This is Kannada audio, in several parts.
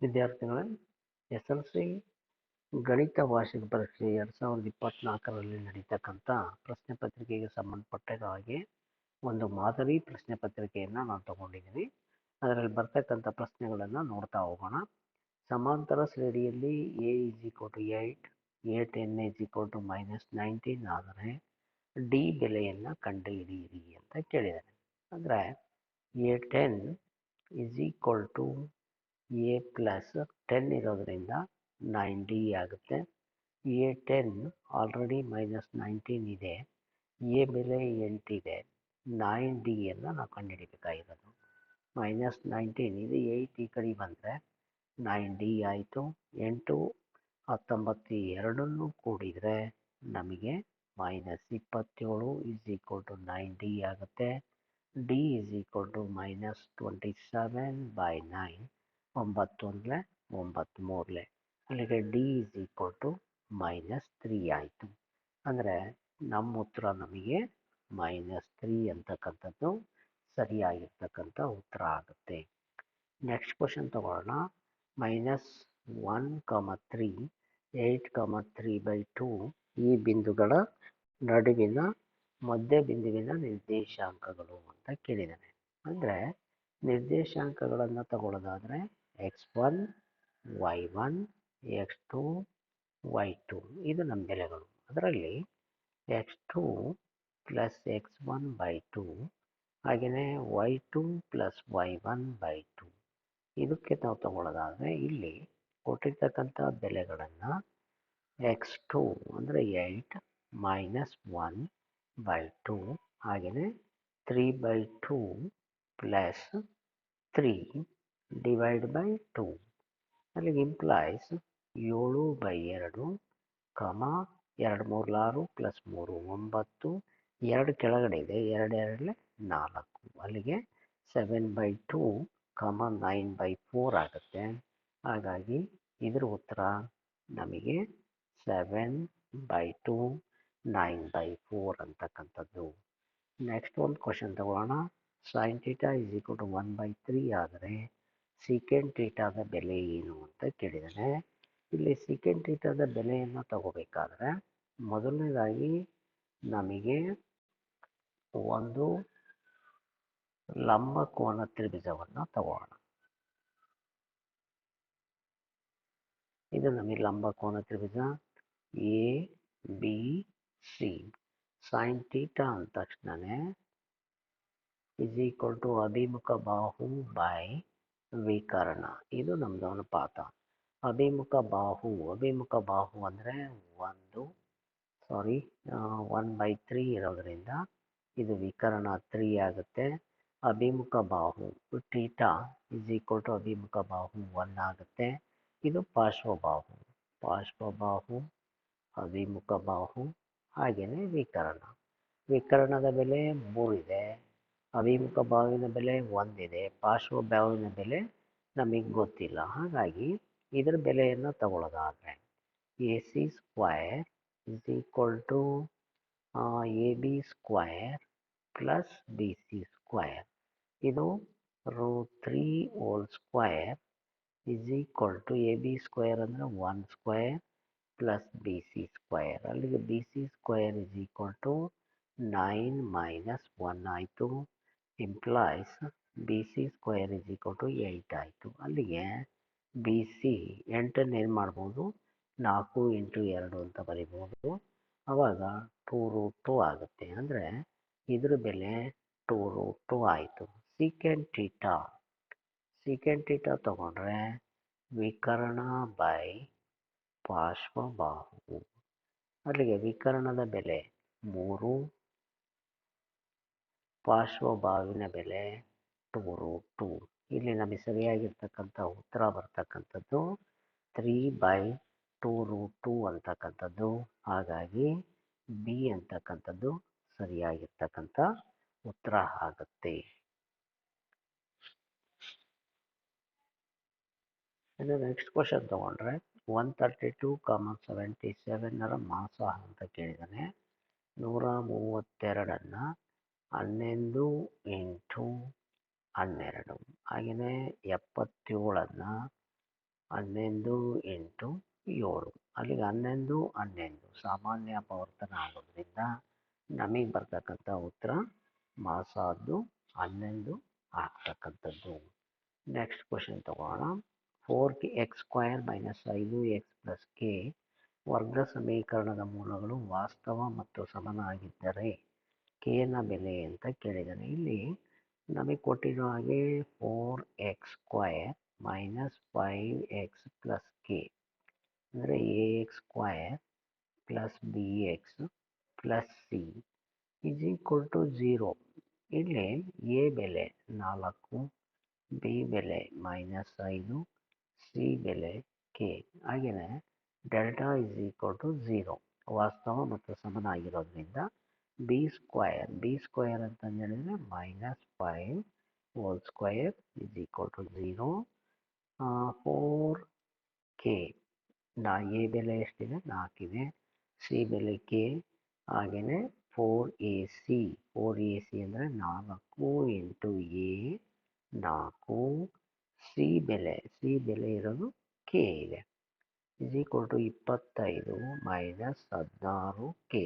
ವಿದ್ಯಾರ್ಥಿಗಳೇ ಎಸ್ ಎಲ್ ಸಿ ಗಣಿತ ವಾರ್ಷಿಕ ಪರೀಕ್ಷೆ ಎರಡು ಸಾವಿರದ ಇಪ್ಪತ್ತ್ನಾಲ್ಕರಲ್ಲಿ ನಡೀತಕ್ಕಂಥ ಪ್ರಶ್ನೆ ಪತ್ರಿಕೆಗೆ ಸಂಬಂಧಪಟ್ಟ ಹಾಗೆ ಒಂದು ಮಾದರಿ ಪ್ರಶ್ನೆ ಪತ್ರಿಕೆಯನ್ನು ನಾನು ತಗೊಂಡಿದ್ದೀನಿ ಅದರಲ್ಲಿ ಬರ್ತಕ್ಕಂಥ ಪ್ರಶ್ನೆಗಳನ್ನು ನೋಡ್ತಾ ಹೋಗೋಣ. ಸಮಾಂತರ ಶ್ರೇಣಿಯಲ್ಲಿ A is equal to eight A ten is equal to minus nineteen ಆದರೆ ಡಿ ಬೆಲೆಯನ್ನು ಕಂಡುಹಿಡಿಯಿರಿ ಅಂತ ಕೇಳಿದ್ದಾರೆ ಅಂದರೆ A ten is equal to A plus ten ಇರೋದರಿಂದ ನೈನ್ ಡಿ ಆಗುತ್ತೆ. A ten already minus nineteen ಇದೆ. ಎ ಬೆಲೆ ಎಂಟಿದೆ ನೈನ್ ಡಿಯನ್ನು ನಾವು ಕಂಡುಹಿಡಿಬೇಕಾಗಿರೋದು. ಮೈನಸ್ ನೈನ್ಟೀನ್ ಇದು ಏಯ್ಟ್ ಈ ಕಡೆ ಬಂದರೆ ನೈನ್ ಡಿ ಆಯಿತು. ಎಂಟು, ಹತ್ತೊಂಬತ್ತು ಎರಡನ್ನು ಕೂಡಿದರೆ ನಮಗೆ ಮೈನಸ್ ಇಪ್ಪತ್ತೇಳು is equal to nine D ಆಗುತ್ತೆ. D is equal to minus twenty seven by nine ಒಂಬತ್ತು ಅಂದರೆ ಒಂಬತ್ತು ಮೂರಲೇ. ಅಲ್ಲಿಗೆ D is equal to minus three ಆಯಿತು. ಅಂದರೆ ನಮ್ಮ ಉತ್ತರ ನಮಗೆ ಮೈನಸ್ ತ್ರೀ ಅಂತಕ್ಕಂಥದ್ದು ಸರಿಯಾಗಿರ್ತಕ್ಕಂಥ ಉತ್ತರ ಆಗುತ್ತೆ. ನೆಕ್ಸ್ಟ್ ಕ್ವಶನ್ ತಗೊಳ್ಳೋಣ. Minus one comma three eight comma three by two ಈ ಬಿಂದುಗಳ ನಡುವಿನ ಮಧ್ಯ ಬಿಂದುವಿನ ನಿರ್ದೇಶಾಂಕಗಳು ಅಂತ ಕೇಳಿದ್ದಾನೆ. ಅಂದರೆ ನಿರ್ದೇಶಾಂಕಗಳನ್ನು ತಗೊಳ್ಳೋದಾದರೆ X one Y one X two Y two ಇದು ನಮ್ಮ ಬೆಲೆಗಳು. ಅದರಲ್ಲಿ X two plus X one by two ಹಾಗೆಯೇ Y two plus Y one by two ಇದಕ್ಕೆ ನಾವು ತಗೊಳ್ಳೋದಾದರೆ ಇಲ್ಲಿ ಕೊಟ್ಟಿರ್ತಕ್ಕಂಥ ಬೆಲೆಗಳನ್ನು ಎಕ್ಸ್ ಟು ಅಂದರೆ eight minus one by two ಹಾಗೆಯೇ three by two plus three divide by two ಅಲ್ಲಿಗೆ ಇಂಪ್ಲಾಯ್ಸ್ ಏಳು ಬೈ ಎರಡು ಕಮ ಎರಡು ಮೂರು ಆರು ಪ್ಲಸ್ ಮೂರು ಒಂಬತ್ತು, ಎರಡು ಕೆಳಗಡೆ ಇದೆ, ಎರಡು ನಾಲ್ಕು. ಅಲ್ಲಿಗೆ seven by two comma nine by four ಆಗುತ್ತೆ. ಹಾಗಾಗಿ ಇದ್ರ ಉತ್ತರ ನಮಗೆ seven by two nine by four ಅಂತಕ್ಕಂಥದ್ದು. ನೆಕ್ಸ್ಟ್ ಒಂದು ಕ್ವಶನ್ ತಗೊಳ್ಳೋಣ sine theta is equal to one by three ಆದರೆ ಸೀಕೆಂಡ್ ಟೀಟಾದ ಬೆಲೆ ಏನು ಅಂತ ಕೇಳಿದ್ದಾನೆ. ಇಲ್ಲಿ ಸೀಕೆಂಡ್ ಟೀಟಾದ ಬೆಲೆಯನ್ನು ತಗೋಬೇಕಾದ್ರೆ ಮೊದಲನೇದಾಗಿ ನಮಗೆ ಒಂದು ಲಂಬ ಕೋನ ತ್ರಿಭುಜವನ್ನು ತಗೋಣ. ಇದು ನಮಗೆ ಲಂಬ ಕೋನ ತ್ರಿಭುಜ A B C sine theta ಅಂದ ತಕ್ಷಣವೇ ಇಸ್ ಈಕ್ವಲ್ ಟು ಅಭಿಮುಖ ಬಾಹು ಬೈ ವಿಕರ್ಣ. ಇದು ನಮ್ಮದು ಅನುಪಾತ. ಅಭಿಮುಖ ಬಾಹು ಅಭಿಮುಖ ಬಾಹು ಅಂದರೆ ಒಂದು ಸಾರಿ ಒನ್ ಬೈ ತ್ರೀ ಇರೋದರಿಂದ ಇದು ವಿಕರ್ಣ ತ್ರೀ ಆಗುತ್ತೆ. ಅಭಿಮುಖ ಬಾಹು ಟೀಟಾ ಇಸ್ ಈಕ್ವಲ್ ಟು ಅಭಿಮುಖ ಬಾಹು ಒನ್ ಆಗುತ್ತೆ. ಇದು ಪಾರ್ಶ್ವಬಾಹು ಪಾರ್ಶ್ವಬಾಹು ಅಭಿಮುಖ ಬಾಹು ಹಾಗೆಯೇ ವಿಕರ್ಣ. ವಿಕರ್ಣದ ಬೆಲೆ ಮೂರಿದೆ ಅಭಿಮುಖ ಬಾವಿನ ಬೆಲೆ ಒಂದಿದೆ, ಪಾರ್ಶ್ವ ಬಾವಿನ ಬೆಲೆ ನಮಗೆ ಗೊತ್ತಿಲ್ಲ. ಹಾಗಾಗಿ ಇದರ ಬೆಲೆಯನ್ನು ತಗೊಳ್ಳೋದಾದರೆ A C square is equal to A B square plus B C square ಇದು ರೂ three whole square is equal to A B square ಅಂದರೆ one square plus B C square ಅಲ್ಲಿಗೆ B C square is equal to nine minus one ಆಯಿತು. Implies B C square is equal to eight ಆಯಿತು. ಅಲ್ಲಿಗೆ ಬಿ ಸಿ ಎಂಟನ್ನು ಏನು ಮಾಡ್ಬೋದು? ನಾಲ್ಕು ಇಂಟು ಎರಡು ಅಂತ ಬರಿಬೋದು. ಆವಾಗ ಟೂ ರೂಟ್ ಟು ಆಗುತ್ತೆ. ಅಂದರೆ ಇದ್ರ ಬೆಲೆ ಟೂ ರೂಟ್ ಟು ಆಯಿತು. ಸೀಕೆಂಡ್ ಟೀಟಾ ಸೀಕೆಂಡ್ ಟೀಟಾ ತಗೊಂಡ್ರೆ ವಿಕರ್ಣ ಬೈ ಪಾರ್ಶ್ವಬಾಹು. ಅಲ್ಲಿಗೆ ವಿಕರ್ಣದ ಬೆಲೆ ಮೂರು ಪಾರ್ಶ್ವಬಾವಿನ ಬೆಲೆ ಟೂ ರೂಟ್ ಟು. ಇಲ್ಲಿ ನಮಗೆ ಸರಿಯಾಗಿರ್ತಕ್ಕಂಥ ಉತ್ತರ ಬರ್ತಕ್ಕಂಥದ್ದು three by two root two ಅಂತಕ್ಕಂಥದ್ದು. ಹಾಗಾಗಿ ಬಿ ಅಂತಕ್ಕಂಥದ್ದು ಸರಿಯಾಗಿರ್ತಕ್ಕಂಥ ಉತ್ತರ ಆಗುತ್ತೆ. ಇನ್ನು ನೆಕ್ಸ್ಟ್ ಕ್ವಶನ್ ತಗೊಂಡ್ರೆ one thirty two common seventy ಸೆವೆನ್ನರ ಮಾಸ ಅಂತ ಕೇಳಿದ್ದಾನೆ ನೂರ ಮೂವತ್ತೆರಡನ್ನು ಹನ್ನೊಂದು ಇಂಟು ಹನ್ನೆರಡು. ಹಾಗೆಯೇ ಎಪ್ಪತ್ತೇಳನ್ನು ಹನ್ನೊಂದು ಇಂಟು ಏಳು. ಅಲ್ಲಿಗೆ ಹನ್ನೊಂದು ಹನ್ನೊಂದು ಸಾಮಾನ್ಯ ಅಪವರ್ತನ ಆಗೋದ್ರಿಂದ ನಮಗೆ ಬರ್ತಕ್ಕಂಥ ಉತ್ತರ ಮಾಸಾದ್ದು ಹನ್ನೊಂದು ಆಗ್ತಕ್ಕಂಥದ್ದು. ನೆಕ್ಸ್ಟ್ ಕ್ವಶನ್ ತಗೋಣ. Four K X square minus ಐದು ಎಕ್ಸ್ ಪ್ಲಸ್ ಕೆ ವರ್ಗ ಸಮೀಕರಣದ ಮೂಲಗಳು ವಾಸ್ತವ ಮತ್ತು ಸಮನಾಗಿದ್ದರೆ ಕೆನ ಬೆಲೆ ಅಂತ ಕೇಳಿದ್ದಾರೆ ಇಲ್ಲಿ ನಮಗೆ ಕೊಟ್ಟಿರೋ ಹಾಗೆ four X square minus five X plus K ಅಂದರೆ A X square plus B X plus C is equal to zero ಇಲ್ಲಿ ಎ ಬೆಲೆ ನಾಲ್ಕು ಬಿ ಬೆಲೆ ಮೈನಸ್ ಐದು ಸಿ ಬೆಲೆ ಕೆ ಹಾಗೆಯೇ delta is equal to zero ವಾಸ್ತವ ಮತ್ತು ಸಮನಾಗಿರೋದ್ರಿಂದ ಬಿ ಸ್ಕ್ವಯರ್ ಬಿ ಸ್ಕ್ವಯರ್ ಅಂತಂದು ಹೇಳಿದರೆ minus five whole square is equal to zero four K ನಾ ಎ ಬೆಲೆ ಎಷ್ಟಿದೆ ನಾಲ್ಕಿದೆ ಸಿ ಬೆಲೆ ಕೆ ಹಾಗೆಯೇ four A C four A C ಅಂದರೆ ನಾಲ್ಕು ಎಂಟು ಎ ನಾಲ್ಕು ಸಿ ಬೆಲೆ. ಸಿ ಬೆಲೆ ಇರೋದು ಕೆ ಇದೆ. ಇಸ್ ಈಕ್ವಲ್ ಟು ಇಪ್ಪತ್ತೈದು ಮೈನಸ್ ಹದಿನಾರು ಕೆ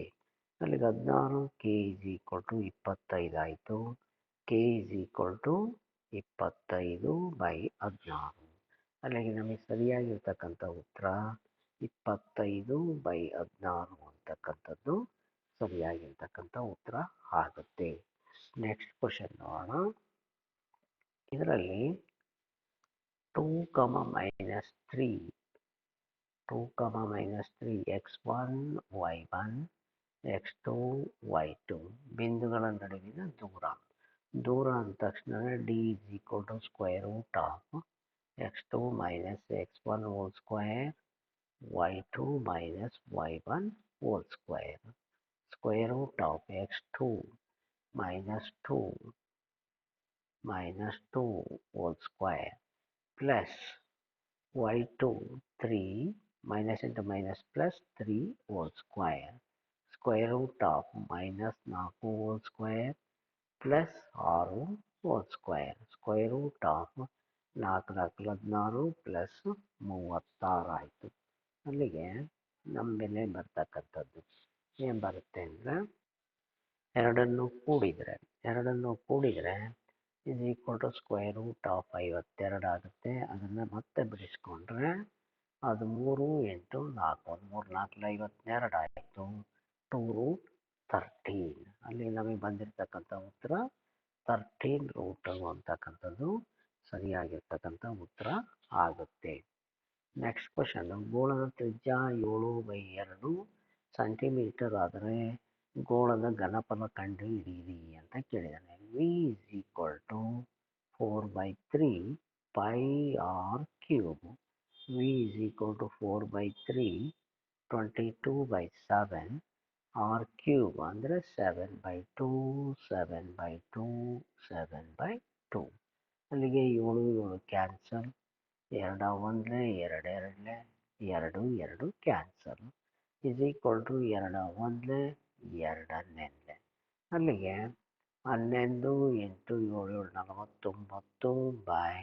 ಅಲ್ಲಿಗೆ ಹದಿನಾರು ಕೆ ಇಸ್ ಈಕ್ವಲ್ ಟು ಇಪ್ಪತ್ತೈದು ಆಯಿತು. ಕೆ ಇಸ್ ಈಕ್ವಲ್ ಟು ಇಪ್ಪತ್ತೈದು ಬೈ ಹದಿನಾರು. ಅಲ್ಲಿಗೆ ನಮಗೆ ಸರಿಯಾಗಿರ್ತಕ್ಕಂಥ ಉತ್ತರ ಇಪ್ಪತ್ತೈದು ಬೈ ಹದಿನಾರು ಅಂತಕ್ಕಂಥದ್ದು ಸರಿಯಾಗಿರ್ತಕ್ಕಂಥ ಉತ್ತರ ಆಗುತ್ತೆ. ನೆಕ್ಸ್ಟ್ ಕ್ವಶನ್ ನೋಡೋಣ. ಇದರಲ್ಲಿ two comma minus three two comma minus three X one Y one X two Y two ಬಿಂದುಗಳ ನಡುವಿನ ದೂರ. ದೂರ ಅಂದ ತಕ್ಷಣ D is equal to square root of X two minus X one whole square Y two minus Y one whole square square root of X two minus two minus 2 whole square plus y2 3 minus into minus plus 3 whole square square root of minus 4 whole square plus 6 whole square square root of ನಾಲ್ಕು ನಾಲ್ಕು ಹದಿನಾರು ಪ್ಲಸ್ ಮೂವತ್ತಾರು ಆಯಿತು. ಅಲ್ಲಿಗೆ ನಮ್ಮ ಬೆಲೆ ಬರ್ತಕ್ಕಂಥದ್ದು ಏನು ಬರುತ್ತೆ ಅಂದರೆ ಎರಡನ್ನು ಕೂಡಿದರೆ ಎರಡನ್ನು ಕೂಡಿದರೆ ಇದು equal to square root of ಐವತ್ತೆರಡು ಆಗುತ್ತೆ. ಅದನ್ನು ಮತ್ತೆ ಬಿಡಿಸ್ಕೊಂಡ್ರೆ ಅದು ಮೂರು ಎಂಟು ನಾಲ್ಕು ಒಂದು ಮೂರು ನಾಲ್ಕು ಐವತ್ತೆರಡು ಆಯಿತು. ಟೂ ರೂಟ್ ತರ್ಟೀನ್ ಅಲ್ಲಿ ನಮಗೆ ಬಂದಿರತಕ್ಕಂಥ ಉತ್ತರ ತರ್ಟೀನ್ ರೂಟ್ ಅಂತಕ್ಕಂಥದ್ದು ಸರಿಯಾಗಿರ್ತಕ್ಕಂಥ ಉತ್ತರ ಆಗುತ್ತೆ. ನೆಕ್ಸ್ಟ್ ಕ್ವಶನ್ ಗೋಳದ ತ್ರಿಜ್ಯ ಏಳು ಬೈ ಎರಡು ಸೆಂಟಿಮೀಟರ್ ಆದರೆ ಗೋಳದ ಘನಫಲ ಕಂಡು ಹಿಡಿಯಿರಿ ಅಂತ ಕೇಳಿದ್ದಾನೆ. V is equal to four by three pi R cube V is equal to four by three twenty two by seven R cube ಅಂದರೆ seven by two seven by two seven by two ಅಲ್ಲಿಗೆ ಏಳು ಏಳು ಕ್ಯಾನ್ಸಲ್ ಎರಡ ಒಂದ್ಲೆ, ಎರಡು ಎರಡಲೇ, ಎರಡು ಎರಡು ಕ್ಯಾನ್ಸಲ್ ಇಸ್ ಈಕ್ವಲ್ ಟು ಎರಡ ಒಂದ್ಲೆ, ಎರಡು ಹನ್ನೊಂದಲೇ ಅಲ್ಲಿಗೆ ಹನ್ನೊಂದು ಎಂಟು ಏಳು ಏಳು ನಲವತ್ತೊಂಬತ್ತು ಬೈ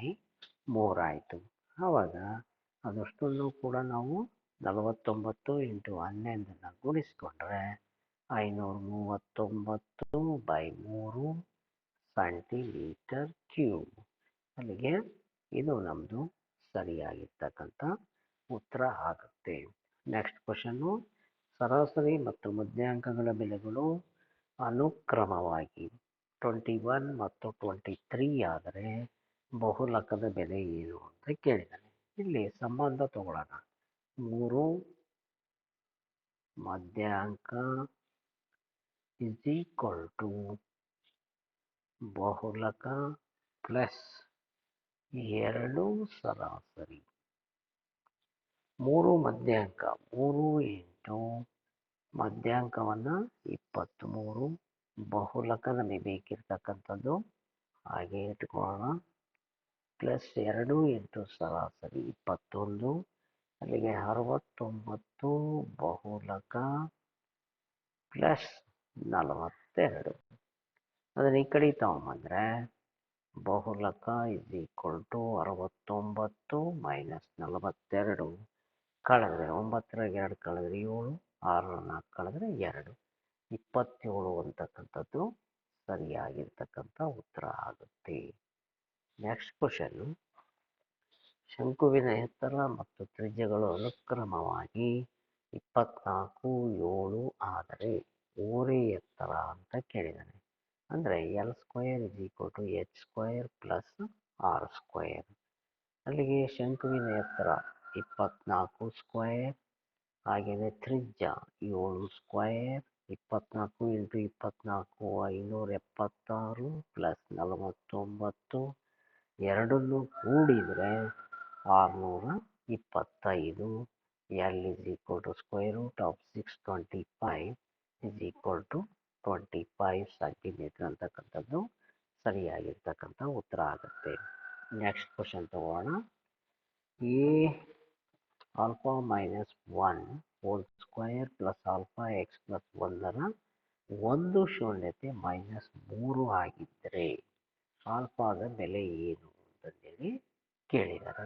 ಮೂರಾಯಿತು ಆವಾಗ ಅದಷ್ಟನ್ನು ಕೂಡ ನಾವು ನಲವತ್ತೊಂಬತ್ತು ಇಂಟು ಹನ್ನೊಂದನ್ನು ಗುಣಿಸ್ಕೊಂಡ್ರೆ ಐನೂರ ಮೂವತ್ತೊಂಬತ್ತು ಬೈ ಮೂರು ಸೆಂಟಿಮೀಟರ್ ಕ್ಯೂಬ್. ಅಲ್ಲಿಗೆ ಇದು ನಮ್ಮದು ಸರಿಯಾಗಿರ್ತಕ್ಕಂಥ ಉತ್ತರ ಆಗುತ್ತೆ. ನೆಕ್ಸ್ಟ್ ಕ್ವಶನ್ನು ಸರಾಸರಿ ಮತ್ತು ಮಧ್ಯಾಂಕಗಳ ಬೆಲೆಗಳು ಅನುಕ್ರಮವಾಗಿ ಟ್ವೆಂಟಿ ಒನ್ ಮತ್ತು ಟ್ವೆಂಟಿ ತ್ರೀ ಆದರೆ ಬಹುಲಕದ ಬೆಲೆ ಏನು ಅಂತ ಕೇಳಿದ್ದಾನೆ ಇಲ್ಲಿ ಸಂಬಂಧ ತಗೊಳ್ಳೋಣ. ಮೂರು, ಮಧ್ಯಾಂಕ ಇಸ್ ಈಕ್ವಲ್ ಟು ಬಹುಲಕ ಪ್ಲಸ್ ಎರಡು ಸರಾಸರಿ. ಮೂರು ಮಧ್ಯಾಂಕ, ಮೂರು ಎಂಟು, ಮಧ್ಯಾಂಕವನ್ನು ಇಪ್ಪತ್ತ್ಮೂರು ಬಹುಲಕ ನಮಗೆ ಬೇಕಿರ್ತಕ್ಕಂಥದ್ದು ಹಾಗೆ ಇಟ್ಕೊಳ್ಳೋಣ ಪ್ಲಸ್ ಎರಡು ಎಂಟು ಸರಾಸರಿ, ಇಪ್ಪತ್ತೊಂದು. ಅಲ್ಲಿಗೆ ಅರವತ್ತೊಂಬತ್ತು ಬಹುಲಕ, ಪ್ಲಸ್ ನಲವತ್ತೆರಡು. ಅದನ್ನು ಈ ಕಡೆ ತಗೊಂಬಂದರೆ ಬಹುಲಕ ಅರವತ್ತೊಂಬತ್ತು ಮೈನಸ್ ನಲವತ್ತೆರಡು. ಕಳೆದರೆ ಒಂಬತ್ತರಾಗ ಎರಡು, ಕಳೆದರೆ ಏಳು, ಆರರ ನಾಲ್ಕು, ಕಳೆದ್ರೆ ಎರಡು. ಇಪ್ಪತ್ತೇಳು ಅಂತಕ್ಕಂಥದ್ದು ಸರಿಯಾಗಿರ್ತಕ್ಕಂಥ ಉತ್ತರ ಆಗುತ್ತೆ. ನೆಕ್ಸ್ಟ್ ಕ್ವಶನ್ನು ಶಂಕುವಿನ ಎತ್ತರ ಮತ್ತು ತ್ರಿಜ್ಯಗಳು ಅನುಕ್ರಮವಾಗಿ ಇಪ್ಪತ್ನಾಲ್ಕು, ಏಳು ಆದರೆ ಓರೆ ಎತ್ತರ ಅಂತ ಕೇಳಿದ್ದಾನೆ ಅಂದರೆ L square is equal to H square plus R square ಅಲ್ಲಿಗೆ ಶಂಕುವಿನ ಎತ್ತರ ಇಪ್ಪತ್ನಾಲ್ಕು ಸ್ಕ್ವಯರ್ ಹಾಗೆಯೇ ತ್ರಿಜ್ಯ ಏಳು ಸ್ಕ್ವೇರ್ ಇಪ್ಪತ್ನಾಲ್ಕು ಇಂಟು ಇಪ್ಪತ್ನಾಲ್ಕು, ಐನೂರ ಎಪ್ಪತ್ತಾರು ಪ್ಲಸ್ ನಲವತ್ತೊಂಬತ್ತು, ಎರಡನ್ನೂ ಕೂಡಿದರೆ ಆರುನೂರ ಇಪ್ಪತ್ತೈದು. L is equal to square root of six twenty five is equal to twenty five centimetre ಅಂತಕ್ಕಂಥದ್ದು ಸರಿಯಾಗಿರ್ತಕ್ಕಂಥ ಉತ್ತರ ಆಗುತ್ತೆ. ನೆಕ್ಸ್ಟ್ ಕ್ವಶನ್ ತಗೋಣ. A alpha minus one whole square plus alpha X plus ಒಂದರ ಒಂದು ಶೂನ್ಯತೆ ಮೈನಸ್ ಮೂರು ಆಗಿದ್ದರೆ ಆಲ್ಫಾದ ಬೆಲೆ ಏನು ಅಂತಂದೇಳಿ ಕೇಳಿದ್ದಾರೆ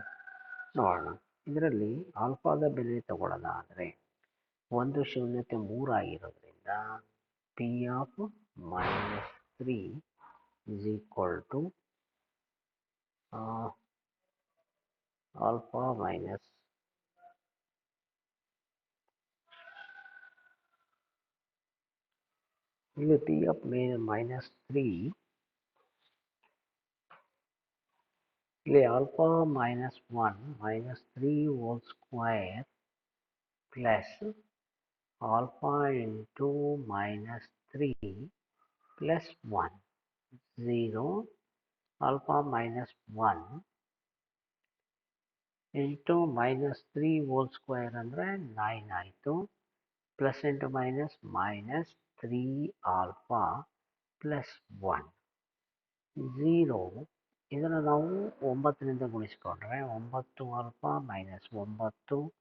ನೋಡೋಣ. ಇದರಲ್ಲಿ ಆಲ್ಫಾದ ಬೆಲೆ ತಗೊಳ್ಳೋದಾದರೆ ಒಂದು ಶೂನ್ಯತೆ ಮೂರು ಆಗಿರೋದ್ರಿಂದ P of minus three is equal to alpha minus ಇಲ್ಲಿ ಪಿ ಆಫ್ ಮೈನಸ್ ತ್ರೀ ಇಲ್ಲಿ alpha minus one minus three whole square plus alpha into minus three plus one zero alpha minus one into minus three whole square ಅಂದರೆ ನೈನ್ ಆಯಿತು. Plus into minus minus three alpha plus one zero ಇದನ್ನು ನಾವು ಒಂಬತ್ತರಿಂದ ಗುಣಿಸ್ಕೊಂಡ್ರೆ ಒಂಬತ್ತು ಆಲ್ಫಾ ಮೈನಸ್ ಒಂಬತ್ತು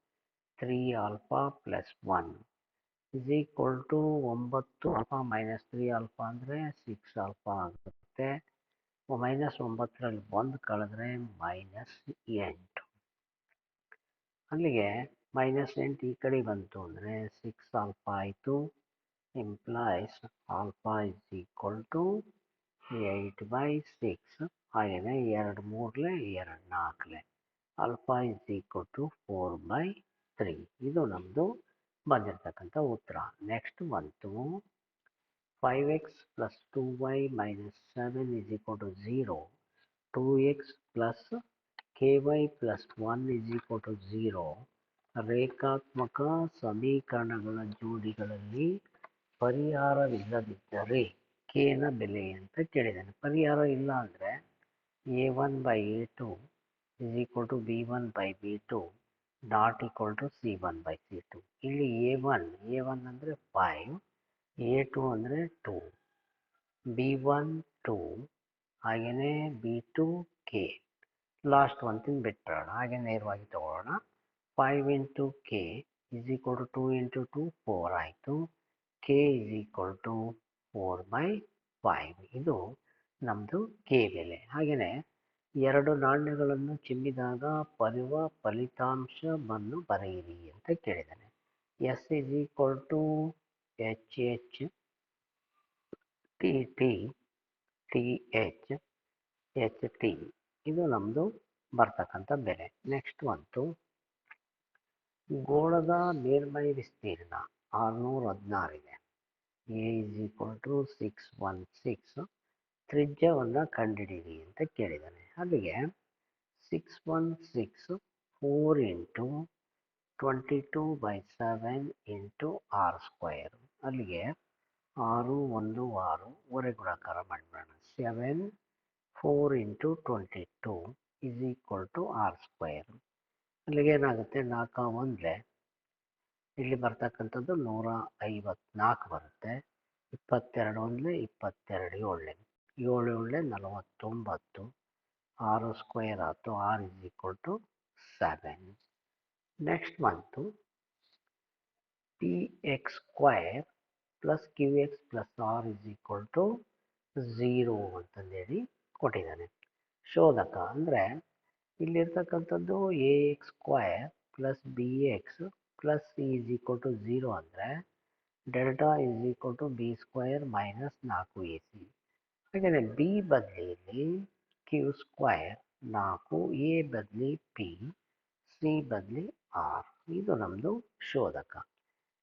three alpha plus one is equal to ಒಂಬತ್ತು ಆಲ್ಫಾ ಮೈನಸ್ ತ್ರೀ ಆಲ್ಫಾ ಅಂದರೆ ಸಿಕ್ಸ್ ಆಲ್ಫಾ ಆಗುತ್ತೆ. ಮೈನಸ್ ಒಂಬತ್ತರಲ್ಲಿ ಒಂದು ಕಳೆದ್ರೆ ಮೈನಸ್ ಎಂಟು. ಅಲ್ಲಿಗೆ ಮೈನಸ್ ಎಂಟು ಈ ಕಡೆ ಬಂತು ಅಂದರೆ ಸಿಕ್ಸ್ ಆಲ್ಫಾ ಆಯಿತು. Implies alpha is equal to eight by six ಹಾಗೆಯೇ ಎರಡು ಮೂರಲೆ ಎರಡು ನಾಲ್ಕಲೆ. Alpha is equal to four by three ಇದು ನಮ್ಮದು ಬಂದಿರತಕ್ಕಂಥ ಉತ್ತರ. ನೆಕ್ಸ್ಟ್ ಬಂತು. Five x plus two y minus seven is equal to zero two x plus k y plus one is equal to zero ರೇಖಾತ್ಮಕ ಸಮೀಕರಣಗಳ ಜೋಡಿಗಳಲ್ಲಿ ಪರಿಹಾರವಿಲ್ಲದಿದ್ದರೆ ಕೇನ ಬೆಲೆ ಅಂತ ಕೇಳಿದ್ದಾನೆ. ಪರಿಹಾರ ಇಲ್ಲ ಅಂದರೆ a one by a two is equal to b one by b two not equal to c one by c two ಇಲ್ಲಿ ಎ ಒನ್ ಎ ಒನ್ ಅಂದರೆ ಫೈವ್ ಎ ಟು ಅಂದರೆ ಟು ಬಿ ಒನ್ ಟು ಹಾಗೆಯೇ b two k last one thing ಬಿಟ್ಬಿಡೋಣ ಹಾಗೆ ನೇರವಾಗಿ ತಗೊಳ್ಳೋಣ. Five into k is equal to two into two four ಆಯಿತು. K is equal to four by five ಇದು ನಮ್ಮದು ಕೆ ಬೆಲೆ. ಹಾಗೆಯೇ ಎರಡು ನಾಣ್ಯಗಳನ್ನು ಚಿಮ್ಮಿದಾಗ ಬರುವ ಫಲಿತಾಂಶವನ್ನು ಬರೆಯಿರಿ ಅಂತ ಕೇಳಿದ್ದಾನೆ S is equal to H H T T T H H T ಇದು ನಮ್ಮದು ಬರ್ತಕ್ಕಂಥ ಬೆಲೆ. ನೆಕ್ಸ್ಟ್ ಒಂದು ಗೋಳದ ಮೇಲ್ಮೈ ವಿಸ್ತೀರ್ಣ ಆರುನೂರ ಹದಿನಾರಿದೆ a is equal to six one six ತ್ರಿಜ್ಯವನ್ನು ಕಂಡುಹಿಡಿಯಿರಿ ಅಂತ ಕೇಳಿದ್ದಾನೆ. ಅಲ್ಲಿಗೆ six one six four into twenty two by seven into r square ಅಲ್ಲಿಗೆ ಆರು ಒಂದು ಆರು ಒರೆ ಗುಣಾಕಾರ ಮಾಡಿಬಿಡೋಣ. Seven four into twenty two is equal to r square ಅಲ್ಲಿಗೆ ಏನಾಗುತ್ತೆ? ನಾಲ್ಕ ಒಂದರೆ ಇಲ್ಲಿ ಬರ್ತಕ್ಕಂಥದ್ದು ನೂರ ಐವತ್ನಾಲ್ಕು ಬರುತ್ತೆ. ಇಪ್ಪತ್ತೆರಡು ಒಂದಲೇ ಇಪ್ಪತ್ತೆರಡು ಏಳನೇ ಏಳು ಏಳು ನಲವತ್ತೊಂಬತ್ತು, ಆರು ಸ್ಕ್ವೇರ್ ಆಯಿತು r is equal to seven next month p x square plus q x plus r is equal to zero ಅಂತಂದೇಳಿ ಕೊಟ್ಟಿದ್ದಾನೆ. ಶೋಧಕ ಅಂದರೆ ಇಲ್ಲಿರ್ತಕ್ಕಂಥದ್ದು a x square plus b x plus c is equal to zero ಅಂದರೆ delta is equal to b square minus ನಾಲ್ಕು ಎ ಸಿ ಹಾಗೆಯೇ ಬಿ ಬದಲಿಯಲ್ಲಿ ಕ್ಯೂ ಸ್ಕ್ವಯರ್ ನಾಲ್ಕು ಎ ಬದಲಿ ಪಿ ಸಿ ಬದಲಿ ಆರ್ ಇದು ನಮ್ಮದು ಶೋಧಕ.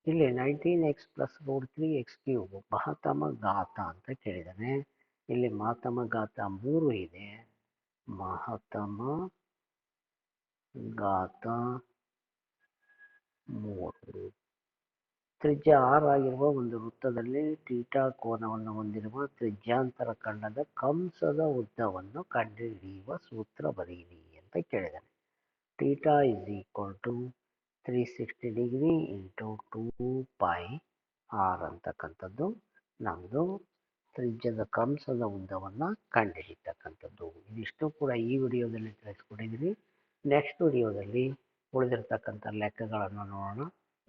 ಇಲ್ಲಿ nineteen x plus root three x cube ಮಹತ್ತಮ ಘಾತ ಅಂತ ಕೇಳಿದ್ದಾನೆ ಇಲ್ಲಿ ಮಹತ್ತಮ ಘಾತ ಮೂರು ಇದೆ. ಮಹತ್ತಮ ಘಾತ ಮೂರು. ತ್ರಿಜ್ಯ ಆರ್ ಆಗಿರುವ ಒಂದು ವೃತ್ತದಲ್ಲಿ ಟೀಟಾ ಕೋನವನ್ನು ಹೊಂದಿರುವ ತ್ರಿಜ್ಯಾಂತರ ಖಂಡದ ಕಂಸದ ಉದ್ದವನ್ನು ಕಂಡುಹಿಡಿಯುವ ಸೂತ್ರ ಬರೆಯಿರಿ ಅಂತ ಕೇಳಿದ್ದಾನೆ theta is equal to three sixty degree into two pi r ಅಂತಕ್ಕಂಥದ್ದು. ನಮ್ಮದು ತ್ರಿಜ್ಯದ ಕಂಸದ ಉದ್ದವನ್ನು ಕಂಡುಹಿಡಿತಕ್ಕಂಥದ್ದು ಇದಿಷ್ಟು ಕೂಡ ಈ ವಿಡಿಯೋದಲ್ಲಿ ತಿಳಿಸ್ಕೊಟ್ಟಿದ್ದೀನಿ ನೆಕ್ಸ್ಟ್ ವಿಡಿಯೋದಲ್ಲಿ ಉಳಿದಿರ್ತಕ್ಕಂಥ ಲೆಕ್ಕಗಳನ್ನು ನೋಡೋಣ.